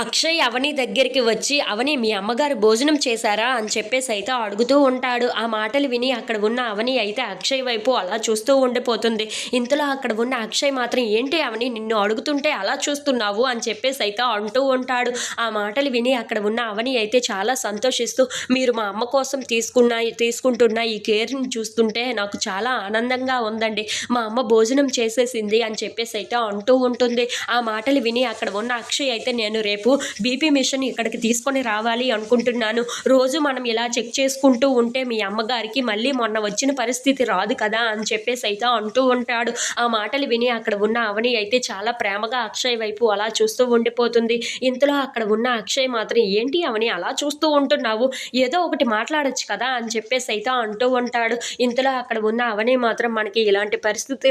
అక్షయ్ అవని దగ్గరికి వచ్చి అవని మీ అమ్మగారు భోజనం చేశారా? అని చెప్పేసి అయితే అడుగుతూ ఉంటాడు. ఆ మాటలు విని అక్కడ ఉన్న అవని అయితే అక్షయ్ వైపు అలా చూస్తూ ఉండిపోతుంది. ఇంతలో అక్కడ ఉన్న అక్షయ్ మాత్రం ఏంటి అవని? నిన్ను అడుగుతుంటే అలా చూస్తున్నావు? అని చెప్పేసి అయితే అంటూ ఉంటాడు. ఆ మాటలు విని అక్కడ ఉన్న అవని అయితే చాలా సంతోషిస్తూ మీరు మా అమ్మ కోసం తీసుకున్న తీసుకుంటున్న ఈ కేర్ని చూస్తుంటే నాకు చాలా ఆనందంగా ఉందండి. మా అమ్మ భోజనం చేసేసింది అని చెప్పేసి అయితే అంటూ ఉంటుంది. ఆ మాటలు విని అక్కడ ఉన్న అక్షయ్ అయితే నేను రేపు బీపీ మిషన్ ఇక్కడికి తీసుకొని రావాలి అనుకుంటున్నాను. రోజు మనం ఇలా చెక్ చేసుకుంటూ ఉంటే మీ అమ్మగారికి మళ్ళీ మొన్న వచ్చిన పరిస్థితి రాదు కదా అని చెప్పేసి అయితే అంటూ ఉంటాడు. ఆ మాటలు విని అక్కడ ఉన్న అవని అయితే చాలా ప్రేమగా అక్షయ్ వైపు అలా చూస్తూ ఉండిపోతుంది. ఇంతలో అక్కడ ఉన్న అక్షయ్ మాత్రం ఏంటి అవని అలా చూస్తూ ఉంటున్నావు? ఏదో ఒకటి మాట్లాడచ్చు కదా అని చెప్పేసి అయితే అంటూ ఉంటాడు. ఇంతలో అక్కడ ఉన్న అవని మాత్రం మనకి ఇలాంటి పరిస్థితి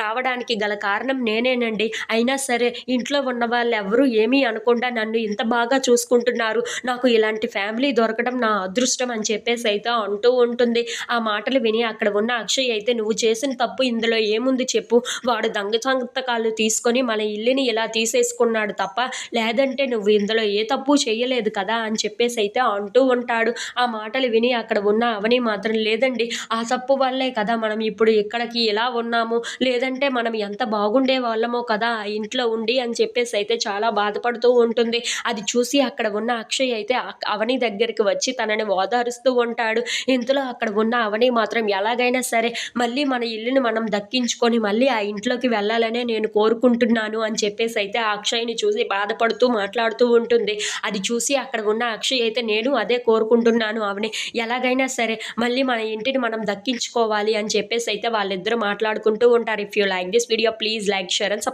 రావడానికి గల కారణం నేనేనండి. అయినా సరే ఇంట్లో ఉన్న వాళ్ళు ఎవరూ ఏమీ లేకుండా నన్ను ఇంత బాగా చూసుకుంటున్నారు. నాకు ఇలాంటి ఫ్యామిలీ దొరకడం నా అదృష్టం అని చెప్పేసి అయితే అంటూ ఉంటుంది. ఆ మాటలు విని అక్కడ ఉన్న అక్షయ్ అయితే నువ్వు చేసిన తప్పు ఇందులో ఏముంది చెప్పు. వాడు దొంగ సంతకాలు తీసుకొని మన ఇల్లుని ఇలా తీసేసుకున్నాడు తప్ప లేదంటే నువ్వు ఇందులో ఏ తప్పు చేయలేదు కదా అని చెప్పేసి అయితే అంటూ ఉంటాడు. ఆ మాటలు విని అక్కడ ఉన్న అవని మాత్రం లేదండి ఆ తప్పు వల్లే కదా మనం ఇప్పుడు ఇక్కడికి ఇలా ఉన్నాము. లేదంటే మనం ఎంత బాగుండే వాళ్ళమో కదా ఆ ఇంట్లో ఉండి అని చెప్పేసి అయితే చాలా బాధపడుతూ ఉంటుంది. అది చూసి అక్కడ ఉన్న అక్షయ్ అయితే అవని దగ్గరికి వచ్చి తనని ఓదారుస్తూ ఉంటాడు. ఇంతలో అక్కడ ఉన్న అవని మాత్రం ఎలాగైనా సరే మళ్ళీ మన ఇల్లుని మనం దక్కించుకొని మళ్ళీ ఆ ఇంట్లోకి వెళ్ళాలనే నేను కోరుకుంటున్నాను అని చెప్పేసి అయితే ఆ అక్షయ్ని చూసి బాధపడుతూ మాట్లాడుతూ ఉంటుంది. అది చూసి అక్కడ ఉన్న అక్షయ్ అయితే నేను అదే కోరుకుంటున్నాను అవని. ఎలాగైనా సరే మళ్ళీ మన ఇంటిని మనం దక్కించుకోవాలి అని చెప్పేసి అయితే వాళ్ళిద్దరూ మాట్లాడుకుంటూ ఉంటారు. If you like this video please like share and